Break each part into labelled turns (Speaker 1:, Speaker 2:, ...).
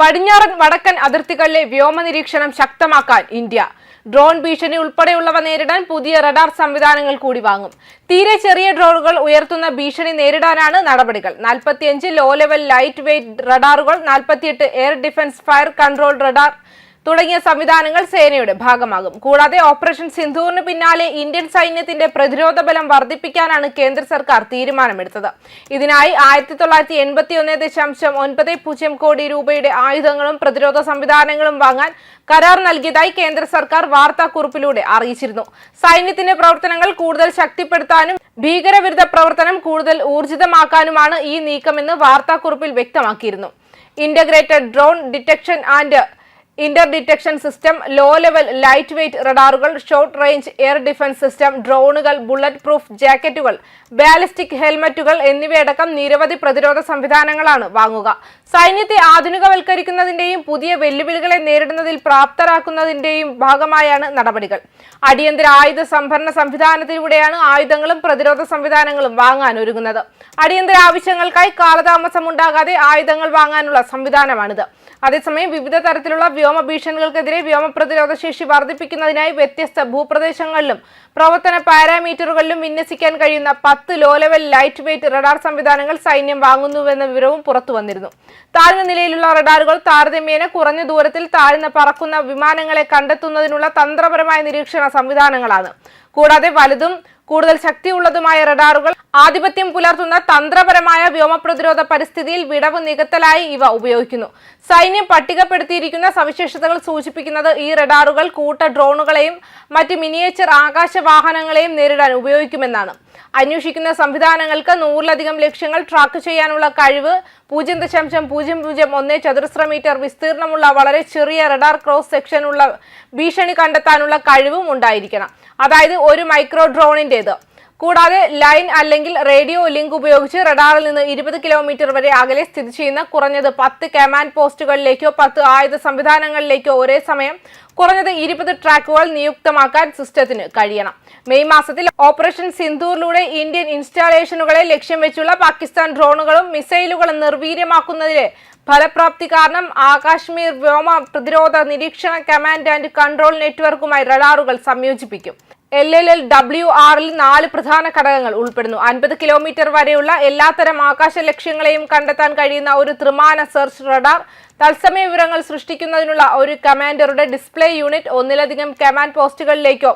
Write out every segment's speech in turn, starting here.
Speaker 1: പടിഞ്ഞാറൻ വടക്കൻ അതിർത്തികളിലെ വ്യോമ നിരീക്ഷണം ശക്തമാക്കാൻ ഇന്ത്യ. ഡ്രോൺ ഭീഷണി ഉൾപ്പെടെയുള്ളവ നേരിടാൻ പുതിയ റഡാർ സംവിധാനങ്ങൾ കൂടി വാങ്ങും. തീരെ ചെറിയ ഡ്രോണുകൾ ഉയർത്തുന്ന ഭീഷണി നേരിടാനാണ് നടപടികൾ. നാൽപ്പത്തിയഞ്ച് ലോ ലെവൽ ലൈറ്റ് വെയ്റ്റ് റഡാറുകൾ നാൽപ്പത്തിയെട്ട് air defence fire control radar തുടങ്ങിയ സംവിധാനങ്ങൾ സേനയുടെ ഭാഗമാകും. കൂടാതെ ഓപ്പറേഷൻ സിന്ധുവിന് പിന്നാലെ ഇന്ത്യൻ സൈന്യത്തിന്റെ പ്രതിരോധ ബലം വർദ്ധിപ്പിക്കാനാണ് കേന്ദ്ര സർക്കാർ തീരുമാനമെടുത്തത്. ഇതിനായി ആയിരത്തി തൊള്ളായിരത്തി എൺപത്തി ഒന്ന് ദശാംശം ഒൻപത് പൂജ്യം കോടി രൂപയുടെ ആയുധങ്ങളും പ്രതിരോധ സംവിധാനങ്ങളും വാങ്ങാൻ കരാർ നൽകിയതായി കേന്ദ്ര സർക്കാർ വാർത്താക്കുറിപ്പിലൂടെ അറിയിച്ചിരുന്നു. സൈന്യത്തിന്റെ പ്രവർത്തനങ്ങൾ കൂടുതൽ ശക്തിപ്പെടുത്താനും ഭീകരവിരുദ്ധ പ്രവർത്തനം കൂടുതൽ ഊർജിതമാക്കാനുമാണ് ഈ നീക്കമെന്ന് വാർത്താക്കുറിപ്പിൽ വ്യക്തമാക്കിയിരുന്നു. Integrated drone detection and inter detection system low level light weight റഡാറുകൾ short range air defence system ഡ്രോണുകൾ ബുള്ളറ്റ് പ്രൂഫ് ജാക്കറ്റുകൾ ബാലിസ്റ്റിക് ഹെൽമറ്റുകൾ എന്നിവയടക്കം നിരവധി പ്രതിരോധ സംവിധാനങ്ങളാണ് വാങ്ങുക. സൈന്യത്തെ ആധുനികവൽക്കരിക്കുന്നതിന്റെയും പുതിയ വെല്ലുവിളികളെ നേരിടുന്നതിൽ പ്രാപ്തരാക്കുന്നതിന്റെയും ഭാഗമായാണ് നടപടികൾ. അടിയന്തര ആയുധ സംഭരണ സംവിധാനത്തിലൂടെയാണ് ആയുധങ്ങളും പ്രതിരോധ സംവിധാനങ്ങളും വാങ്ങാൻ ഒരുങ്ങുന്നത്. അടിയന്തര ആവശ്യങ്ങൾക്കായി കാലതാമസമുണ്ടാകാതെ ആയുധങ്ങൾ വാങ്ങാനുള്ള സംവിധാനമാണിത്. അതേസമയം വിവിധ തരത്തിലുള്ള വ്യോമ ഭീഷണികൾക്കെതിരെ വ്യോമ പ്രതിരോധ ശേഷി വർദ്ധിപ്പിക്കുന്നതിനായി വ്യത്യസ്ത ഭൂപ്രദേശങ്ങളിലും പ്രവർത്തന പാരാമീറ്ററുകളിലും വിന്യസിക്കാൻ കഴിയുന്ന പത്ത് low level light weight radar സംവിധാനങ്ങൾ സൈന്യം വാങ്ങുന്നുവെന്ന വിവരവും പുറത്തു വന്നിരുന്നു. താഴ്ന്ന നിലയിലുള്ള റഡാറുകൾ താരതമ്യേന കുറഞ്ഞ ദൂരത്തിൽ താഴ്ന്ന പറക്കുന്ന വിമാനങ്ങളെ കണ്ടെത്തുന്നതിനുള്ള തന്ത്രപരമായ നിരീക്ഷണ സംവിധാനങ്ങളാണ്. കൂടാതെ വലുതും കൂടുതൽ ശക്തിയുള്ളതുമായ റഡാറുകൾ ആധിപത്യം പുലർത്തുന്ന തന്ത്രപരമായ വ്യോമപ്രതിരോധ പരിസ്ഥിതിയിൽ വിടവ് നികത്തലായി ഇവ ഉപയോഗിക്കുന്നു. സൈന്യം പട്ടികപ്പെടുത്തിയിരിക്കുന്ന സവിശേഷതകൾ സൂചിപ്പിക്കുന്നത് ഈ റഡാറുകൾ കൂട്ട ഡ്രോണുകളെയും മറ്റ് മിനിയേച്ചർ ആകാശ വാഹനങ്ങളെയും നേരിടാൻ ഉപയോഗിക്കുമെന്നാണ്. അന്വേഷിക്കുന്ന സംവിധാനങ്ങൾക്ക് നൂറിലധികം ലക്ഷ്യങ്ങൾ ട്രാക്ക് ചെയ്യാനുള്ള കഴിവ് പൂജ്യം ദശാംശം പൂജ്യം പൂജ്യം ഒന്ന് ചതുരശ്ര മീറ്റർ വിസ്തീർണമുള്ള വളരെ ചെറിയ റഡാർ ക്രോസ് സെക്ഷനുള്ള ഭീഷണി കണ്ടെത്താനുള്ള കഴിവും ഉണ്ടായിരിക്കണം. അതായത് ഒരു മൈക്രോ ഡ്രോണിന്റെത് കൂടാതെ ലൈൻ അല്ലെങ്കിൽ റേഡിയോ ലിങ്ക് ഉപയോഗിച്ച് റഡാറിൽ നിന്ന് ഇരുപത് കിലോമീറ്റർ വരെ അകലെ സ്ഥിതി ചെയ്യുന്ന കുറഞ്ഞത് പത്ത് കമാൻഡ് പോസ്റ്റുകളിലേക്കോ പത്ത് ആയുധ സംവിധാനങ്ങളിലേക്കോ ഒരേ സമയം കുറഞ്ഞത് ഇരുപത് ട്രാക്കുകൾ നിയുക്തമാക്കാൻ സിസ്റ്റത്തിന് കഴിയണം. മെയ് മാസത്തിൽ ഓപ്പറേഷൻ സിന്ധൂറിലൂടെ ഇന്ത്യൻ ഇൻസ്റ്റാളേഷനുകളെ ലക്ഷ്യം വെച്ചുള്ള പാകിസ്ഥാൻ ഡ്രോണുകളും മിസൈലുകളും നിർവീര്യമാക്കുന്നതിലെ ഫലപ്രാപ്തി കാരണം ആകാശ്മീർ വ്യോമ പ്രതിരോധ നിരീക്ഷണ കമാൻഡ് ആൻഡ് കൺട്രോൾ നെറ്റ്വർക്കുമായി റഡാറുകൾ സംയോജിപ്പിക്കും. എൽ എൽ എൽ ഡബ്ല്യു ആറിൽ നാല് പ്രധാന ഘടകങ്ങൾ ഉൾപ്പെടുന്നു. അൻപത് കിലോമീറ്റർ വരെയുള്ള എല്ലാത്തരം ആകാശ ലക്ഷ്യങ്ങളെയും കണ്ടെത്താൻ കഴിയുന്ന ഒരു ത്രിമാന സെർച്ച് റഡാർ. തത്സമയ വിവരങ്ങൾ സൃഷ്ടിക്കുന്നതിനുള്ള ഒരു കമാൻഡറുടെ ഡിസ്പ്ലേ യൂണിറ്റ് ഒന്നിലധികം കമാൻഡ് പോസ്റ്റുകളിലേക്കോ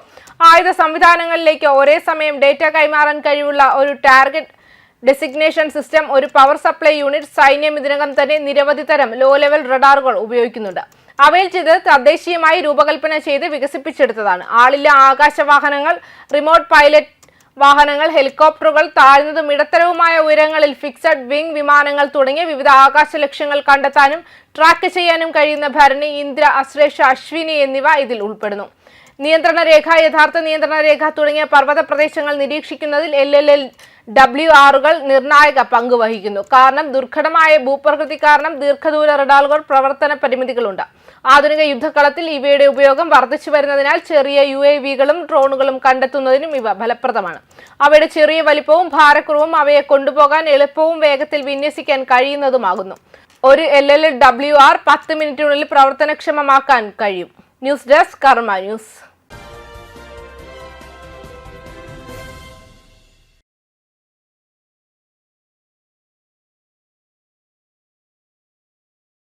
Speaker 1: ആയുധ സംവിധാനങ്ങളിലേക്കോ ഒരേ സമയം ഡേറ്റ കൈമാറാൻ കഴിവുള്ള ഒരു ടാർഗറ്റ് ഡെസിഗ്നേഷൻ സിസ്റ്റം ഒരു പവർ സപ്ലൈ യൂണിറ്റ് സൈന്യം ഇതിനകം തന്നെ നിരവധി തരം ലോ ലെവൽ റഡാറുകൾ ഉപയോഗിക്കുന്നുണ്ട്. അവയിൽ ചിലത് തദ്ദേശീയമായി രൂപകൽപ്പന ചെയ്ത് വികസിപ്പിച്ചെടുത്തതാണ്. ആളില്ല ആകാശ വാഹനങ്ങൾ റിമോട്ട് പൈലറ്റ് വാഹനങ്ങൾ ഹെലികോപ്റ്ററുകൾ താഴ്ന്നതും ഇടത്തരവുമായ ഉയരങ്ങളിൽ ഫിക്സഡ് വിംഗ് വിമാനങ്ങൾ തുടങ്ങിയ വിവിധ ആകാശ ലക്ഷ്യങ്ങൾ കണ്ടെത്താനും ട്രാക്ക് ചെയ്യാനും കഴിയുന്ന ഭരണി ഇന്ദ്ര അശ്രേഷ അശ്വിനി എന്നിവ ഇതിൽ ഉൾപ്പെടുന്നു. നിയന്ത്രണ രേഖ യഥാർത്ഥ നിയന്ത്രണ രേഖ തുടങ്ങിയ പർവത പ്രദേശങ്ങൾ നിരീക്ഷിക്കുന്നതിൽ എൽ എൽ എൽ ഡബ്ല്യു ആറുകൾ നിർണായക പങ്ക് വഹിക്കുന്നു കാരണം ദുർഘടമായ ഭൂപ്രകൃതി കാരണം ദീർഘദൂര റഡാറുകൾ പ്രവർത്തന പരിമിതികളുണ്ട്. ആധുനിക യുദ്ധക്കളത്തിൽ ഇവയുടെ ഉപയോഗം വർദ്ധിച്ചു വരുന്നതിനാൽ ചെറിയ യു എ വികളും ഡ്രോണുകളും കണ്ടെത്തുന്നതിനും ഇവ ഫലപ്രദമാണ്. അവയുടെ ചെറിയ വലിപ്പവും ഭാരക്കുറവും അവയെ കൊണ്ടുപോകാൻ എളുപ്പവും വേഗത്തിൽ വിന്യസിക്കാൻ കഴിയുന്നതുമാകുന്നു. ഒരു എൽ എൽ ഡബ്ല്യു ആർ പത്ത് മിനിറ്റിനുള്ളിൽ പ്രവർത്തനക്ഷമമാക്കാൻ കഴിയും. News desk Karma news.